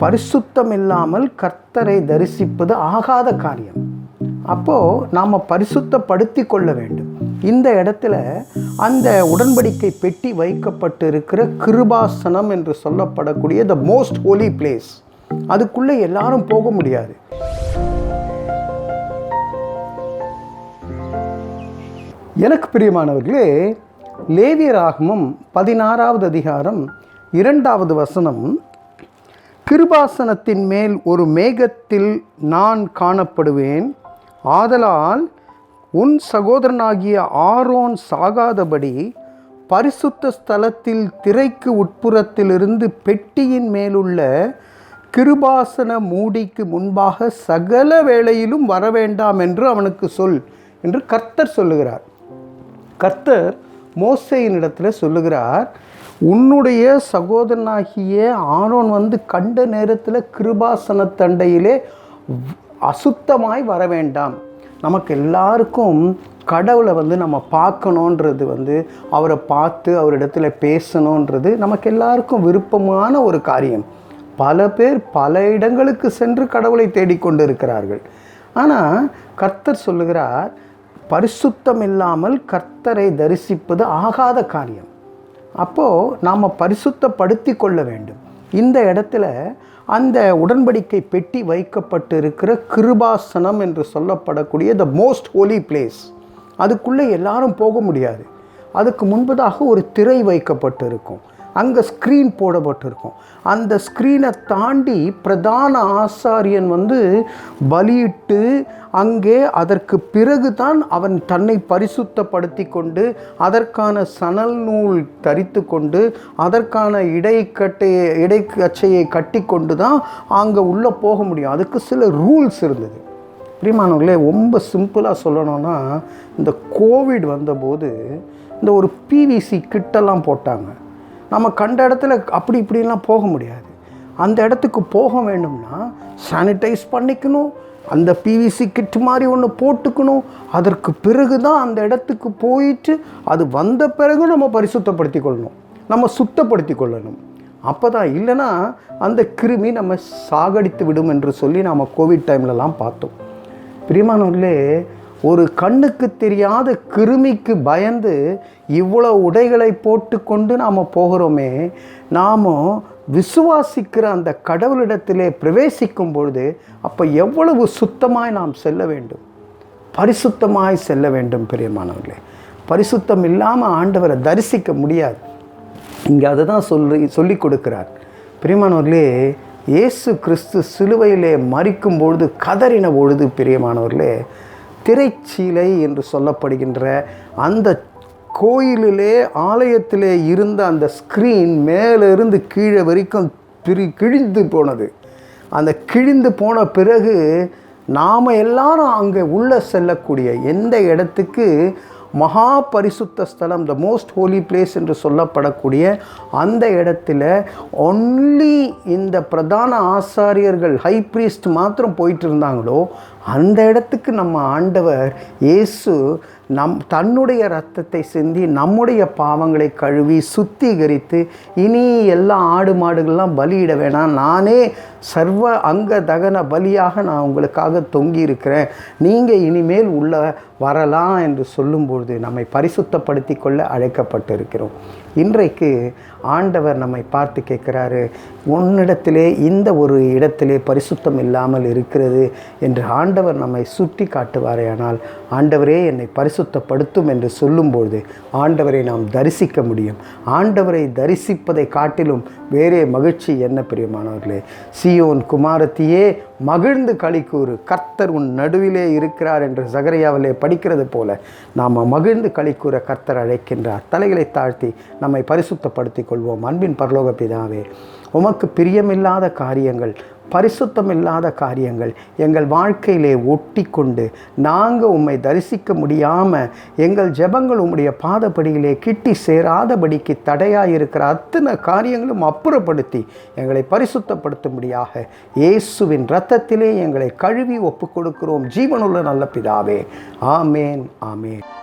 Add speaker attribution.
Speaker 1: பரிசுத்தம் இல்லாமல் கர்த்தரை தரிசிப்பது ஆகாத காரியம். அப்போது நாம் பரிசுத்தப்படுத்தி கொள்ள வேண்டும். இந்த இடத்துல அந்த உடன்படிக்கை பெட்டி வைக்கப்பட்டு இருக்கிற கிருபாசனம் என்று சொல்லப்படக்கூடிய த மோஸ்ட் ஹோலி பிளேஸ் அதுக்குள்ளே எல்லாரும் போக முடியாது. எனக்கு பிரியமானவர்களே லேவியராகமும் பதினாறாவது அதிகாரம் இரண்டாவது வசனம் கிருபாசனத்தின் மேல் ஒரு மேகத்தில் நான் காணப்படுவேன். ஆதலால் உன் சகோதரனாகிய ஆரோன் சாகாதபடி பரிசுத்த ஸ்தலத்தில் திரைக்கு உட்புறத்திலிருந்து பெட்டியின் மேலுள்ள கிருபாசன மூடிக்கு முன்பாக சகல வேளையிலும் வரவேண்டாம் என்று அவனுக்கு சொல் என்று கர்த்தர் சொல்லுகிறார். கர்த்தர் மோசையின் இடத்துல சொல்லுகிறார் உன்னுடைய சகோதரனாகிய ஆரோன் வந்து கண்ட நேரத்தில் கிருபாசனத்தண்டையிலே அசுத்தமாய் வர வேண்டாம். நமக்கு எல்லாருக்கும் கடவுளை வந்து நம்ம பார்க்கணுன்றது வந்து அவரை பார்த்து அவரிடத்துல பேசணுன்றது நமக்கு எல்லாருக்கும் விருப்பமான ஒரு காரியம். பல பேர் பல இடங்களுக்கு சென்று கடவுளை தேடிக்கொண்டு இருக்கிறார்கள் ஆனால் கர்த்தர் சொல்லுகிறார் பரிசுத்தம் இல்லாமல் கர்த்தரை தரிசிப்பது ஆகாத காரியம். அப்போது நாம் பரிசுத்தப்படுத்தி கொள்ள வேண்டும். இந்த இடத்துல அந்த உடன்படிக்கை பெட்டி வைக்கப்பட்டு இருக்கிற கிருபாசனம் என்று சொல்லப்படக்கூடிய த மோஸ்ட் ஹோலி பிளேஸ் அதுக்குள்ளே எல்லாரும் போக முடியாது. அதுக்கு முன்பதாக ஒரு திரை வைக்கப்பட்டு இருக்கும் அங்கே ஸ்க்ரீன் போடப்பட்டிருக்கும். அந்த ஸ்க்ரீனை தாண்டி பிரதான ஆசாரியன் வந்து பலியிட்டு அங்கே அதற்கு பிறகு தான் அவன் தன்னை பரிசுத்தப்படுத்தி கொண்டு அதற்கான சணல் நூல் தரித்து கொண்டு அதற்கான இடைக்கட்டையை இடைக்கச்சையை கட்டி கொண்டு தான் அங்கே உள்ளே போக முடியும். அதுக்கு சில ரூல்ஸ் இருந்தது. பிரிமானவர்களே ரொம்ப சிம்பிளாக சொல்லணும்னா இந்த கோவிட் வந்தபோது இந்த ஒரு பிவிசி கிட்டெல்லாம் போட்டாங்க. நம்ம கண்ட இடத்துல அப்படி இப்படிலாம் போக முடியாது. அந்த இடத்துக்கு போக வேண்டும்னா சானிடைஸ் பண்ணிக்கணும். அந்த பிவிசி கிட் மாதிரி ஒன்று போட்டுக்கணும். அதற்கு பிறகு தான் அந்த இடத்துக்கு போயிட்டு அது வந்த பிறகு நம்ம பரிசுத்தப்படுத்தி கொள்ளணும். நம்ம சுத்தப்படுத்தி கொள்ளணும். அப்போ தான் இல்லைன்னா அந்த கிருமி நம்ம சாகடித்து விடும் என்று சொல்லி நாம் கோவிட் டைம்லலாம் பார்த்தோம். பிரியமானவர்களே ஒரு கண்ணுக்கு தெரியாத கிருமிக்கு பயந்து இவ்வளோ உடைகளை போட்டுக்கொண்டு நாம் போகிறோமே நாம் விசுவாசிக்கிற அந்த கடவுளிடத்திலே பிரவேசிக்கும் பொழுது அப்போ எவ்வளவு சுத்தமாய் நாம் செல்ல வேண்டும்? பரிசுத்தமாய் செல்ல வேண்டும் பிரியமானவர்களே. பரிசுத்தம் இல்லாமல் ஆண்டவரை தரிசிக்க முடியாது. இங்கே அதை தான் சொல்லி சொல்லி கொடுக்கிறார். பிரியமானவர்களே இயேசு கிறிஸ்து சிலுவையிலே மறிக்கும் பொழுது கதறின பொழுது பிரியமானவர்களே திரைச்சீலை என்று சொல்லப்படுகின்ற அந்த கோயிலிலே ஆலயத்திலே இருந்த அந்த ஸ்க்ரீன் மேலிருந்து கீழே வரைக்கும் பிரி கிழிந்து போனது. அந்த கிழிந்து போன பிறகு நாம் எல்லாரும் அங்கே உள்ளே செல்லக்கூடிய எந்த இடத்துக்கு மகா பரிசுத்த ஸ்தலம் த மோஸ்ட் ஹோலி பிளேஸ் என்று சொல்லப்படக்கூடிய அந்த இடத்துல ஒன்லி இந்த பிரதான ஆசாரியர்கள் ஹை ப்ரீஸ்ட் மாத்திரம் போயிட்டு இருந்தாங்களோ அந்த இடத்துக்கு நம்ம ஆண்டவர் இயேசு நம் தன்னுடைய ரத்தத்தை சிந்தி நம்முடைய பாவங்களை கழுவி சுத்திகரித்து இனி எல்லா ஆடு மாடுகள்லாம் பலியிட வேணாம். நானே சர்வ அங்க தகன பலியாக நான் உங்களுக்காக தொங்கி இருக்கிறேன் நீங்கள் இனிமேல் உள்ள வரலாம் என்று சொல்லும்பொழுது நம்மை பரிசுத்தப்படுத்தி கொள்ள அழைக்கப்பட்டிருக்கிறோம். இன்றைக்கு ஆண்டவர் நம்மை பார்த்து கேட்குறாரு உன்னிடத்திலே இந்த ஒரு இடத்திலே பரிசுத்தம் இல்லாமல் இருக்கிறது என்று ஆண்டவர் நம்மை சுட்டி காட்டுவாரேயானால் ஆண்டவரே என்னை பரிசுத்தப்படுத்தும் என்று சொல்லும்பொழுது ஆண்டவரை நாம் தரிசிக்க முடியும். ஆண்டவரை தரிசிப்பதை காட்டிலும் வேறே மகிழ்ச்சி என்ன பிரியமானவர்களே? சியோன் குமாரத்தியே மகிழ்ந்து களிக்கூறு கர்த்தர் உன் நடுவிலே இருக்கிறார் என்று சகரியாவிலே படிக்கிறது போல நாம் மகிழ்ந்து களிக்கூற கர்த்தர் அழைக்கின்றார். தலைகளை தாழ்த்தி நம்மை பரிசுத்தப்படுத்திக் கொள்வோம். அன்பின் பரலோக பிதாவே உமக்கு பிரியமில்லாத காரியங்கள் பரிசுத்தம் இல்லாத காரியங்கள் எங்கள் வாழ்க்கையிலே ஒட்டி கொண்டு நாங்கள் உம்மை தரிசிக்க முடியாமல் எங்கள் ஜெபங்கள் உம்முடைய பாதப்படியிலே கிட்டி சேராதபடிக்கு தடையாயிருக்கிற அத்தனை காரியங்களும் அப்புறப்படுத்தி எங்களை பரிசுத்தப்படுத்தும்படியாக இயேசுவின் ரத்தத்திலே எங்களை கழுவி ஒப்பு கொடுக்கிறோம் ஜீவனுள்ள நல்ல பிதாவே. ஆமேன் ஆமேன்.